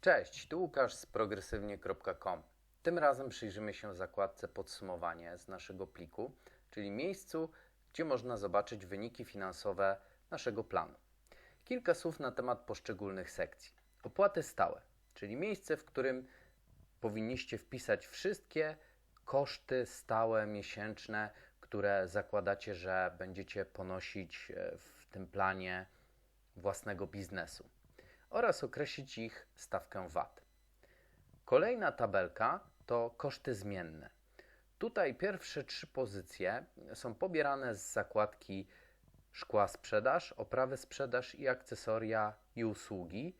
Cześć, tu Łukasz z progresywnie.com. Tym razem przyjrzymy się zakładce podsumowanie z naszego pliku, czyli miejscu, gdzie można zobaczyć wyniki finansowe naszego planu. Kilka słów na temat poszczególnych sekcji. Opłaty stałe, czyli miejsce, w którym powinniście wpisać wszystkie koszty stałe, miesięczne, które zakładacie, że będziecie ponosić e, w tym planie własnego biznesu oraz określić ich stawkę VAT. Kolejna tabelka to koszty zmienne. Tutaj pierwsze trzy pozycje są pobierane z zakładki szkła sprzedaż, oprawy sprzedaż i akcesoria i usługi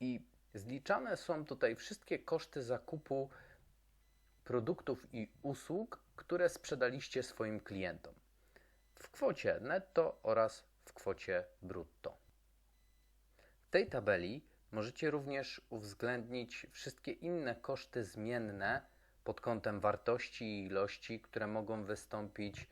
i zliczane są tutaj wszystkie koszty zakupu produktów i usług, które sprzedaliście swoim klientom w kwocie netto oraz w kwocie brutto. W tej tabeli możecie również uwzględnić wszystkie inne koszty zmienne pod kątem wartości i ilości, które mogą wystąpić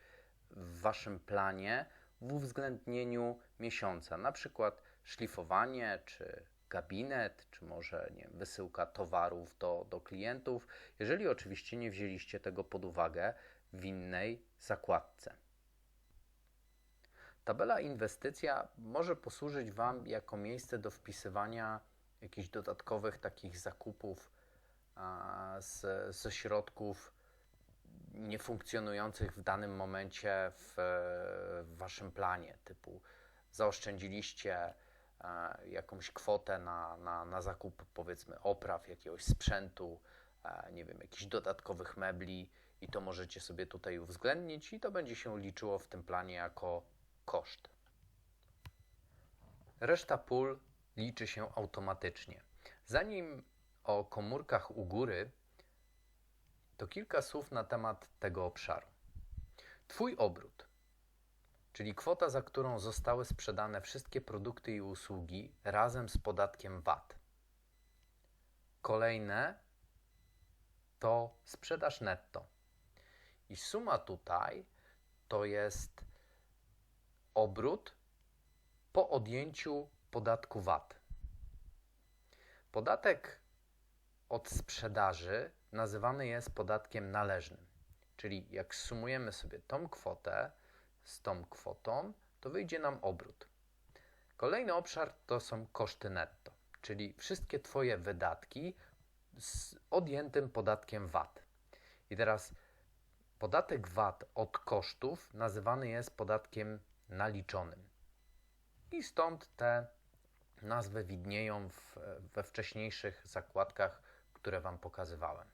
w Waszym planie w uwzględnieniu miesiąca, na przykład szlifowanie czy gabinet, czy może nie wysyłka towarów do, do klientów, jeżeli oczywiście nie wzięliście tego pod uwagę w innej zakładce. Tabela inwestycja może posłużyć Wam jako miejsce do wpisywania jakichś dodatkowych takich zakupów ze środków niefunkcjonujących w danym momencie w, w Waszym planie, typu zaoszczędziliście jakąś kwotę na, na, na zakup powiedzmy opraw, jakiegoś sprzętu, nie wiem, jakichś dodatkowych mebli i to możecie sobie tutaj uwzględnić i to będzie się liczyło w tym planie jako koszt. Reszta pól liczy się automatycznie. Zanim o komórkach u góry, to kilka słów na temat tego obszaru. Twój obrót, czyli kwota, za którą zostały sprzedane wszystkie produkty i usługi razem z podatkiem VAT. Kolejne to sprzedaż netto. I suma tutaj to jest obrót po odjęciu podatku VAT. Podatek od sprzedaży nazywany jest podatkiem należnym. Czyli jak sumujemy sobie tą kwotę z tą kwotą, to wyjdzie nam obrót. Kolejny obszar to są koszty netto, czyli wszystkie Twoje wydatki z odjętym podatkiem VAT. I teraz podatek VAT od kosztów nazywany jest podatkiem naliczonym. I stąd te nazwy widnieją w, we wcześniejszych zakładkach, które Wam pokazywałem.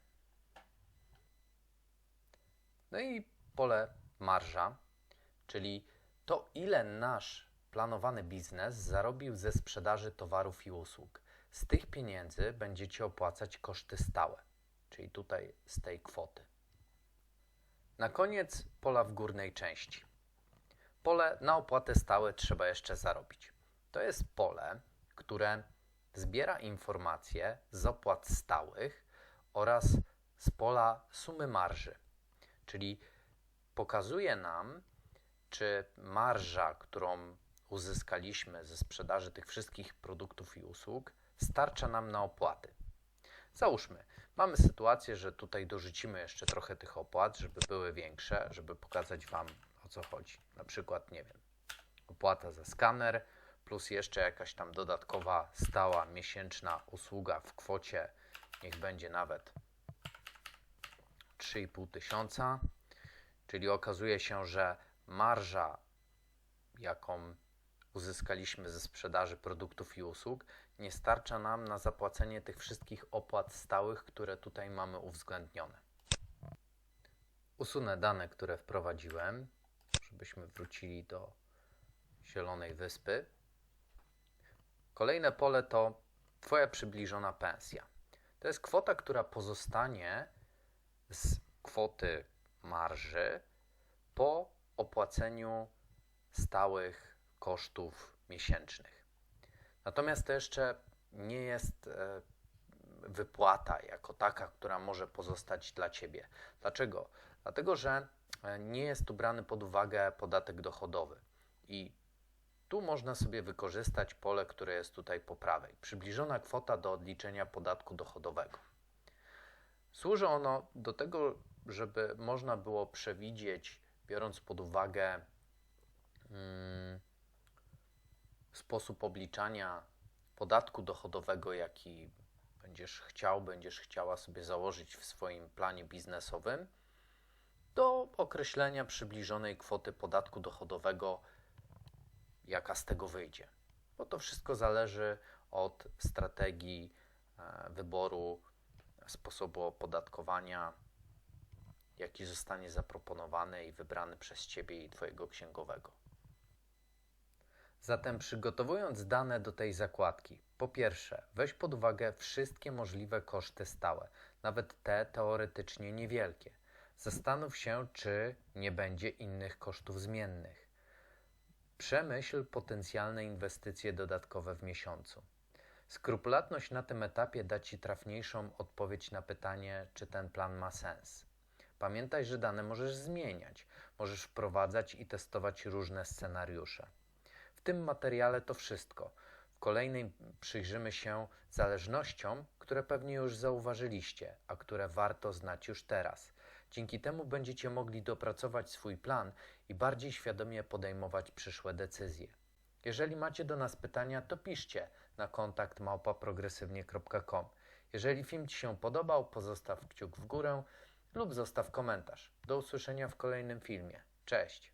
No i pole marża, czyli to, ile nasz planowany biznes zarobił ze sprzedaży towarów i usług. Z tych pieniędzy będziecie opłacać koszty stałe, czyli tutaj z tej kwoty. Na koniec pola w górnej części. Pole na opłatę stałe trzeba jeszcze zarobić. To jest pole, które zbiera informacje z opłat stałych oraz z pola sumy marży, czyli pokazuje nam, czy marża, którą uzyskaliśmy ze sprzedaży tych wszystkich produktów i usług, starcza nam na opłaty. Załóżmy, mamy sytuację, że tutaj dorzucimy jeszcze trochę tych opłat, żeby były większe, żeby pokazać Wam co chodzi. Na przykład, nie wiem, opłata za skaner, plus jeszcze jakaś tam dodatkowa, stała, miesięczna usługa w kwocie, niech będzie nawet 3,5 tysiąca, czyli okazuje się, że marża, jaką uzyskaliśmy ze sprzedaży produktów i usług, nie starcza nam na zapłacenie tych wszystkich opłat stałych, które tutaj mamy uwzględnione. Usunę dane, które wprowadziłem, żebyśmy wrócili do Zielonej Wyspy. Kolejne pole to Twoja przybliżona pensja. To jest kwota, która pozostanie z kwoty marży po opłaceniu stałych kosztów miesięcznych. Natomiast to jeszcze nie jest e, wypłata jako taka, która może pozostać dla Ciebie. Dlaczego? Dlatego, że nie jest tu brany pod uwagę podatek dochodowy. I Tu można sobie wykorzystać pole, które jest tutaj po prawej. Przybliżona kwota do odliczenia podatku dochodowego. Służy ono do tego, żeby można było przewidzieć, biorąc pod uwagę mm, sposób obliczania podatku dochodowego, jaki będziesz chciał, będziesz chciała sobie założyć w swoim planie biznesowym, do określenia przybliżonej kwoty podatku dochodowego, jaka z tego wyjdzie. Bo to wszystko zależy od strategii e, wyboru sposobu opodatkowania, jaki zostanie zaproponowany i wybrany przez Ciebie i Twojego księgowego. Zatem przygotowując dane do tej zakładki, po pierwsze, weź pod uwagę wszystkie możliwe koszty stałe, nawet te teoretycznie niewielkie. Zastanów się, czy nie będzie innych kosztów zmiennych. Przemyśl potencjalne inwestycje dodatkowe w miesiącu. Skrupulatność na tym etapie da Ci trafniejszą odpowiedź na pytanie, czy ten plan ma sens. Pamiętaj, że dane możesz zmieniać, możesz wprowadzać i testować różne scenariusze. W tym materiale to wszystko. W kolejnej przyjrzymy się zależnościom, które pewnie już zauważyliście, a które warto znać już teraz. Dzięki temu będziecie mogli dopracować swój plan i bardziej świadomie podejmować przyszłe decyzje. Jeżeli macie do nas pytania, to piszcie na kontakt małpaprogresywnie.com. Jeżeli film Ci się podobał, pozostaw kciuk w górę lub zostaw komentarz. Do usłyszenia w kolejnym filmie. Cześć!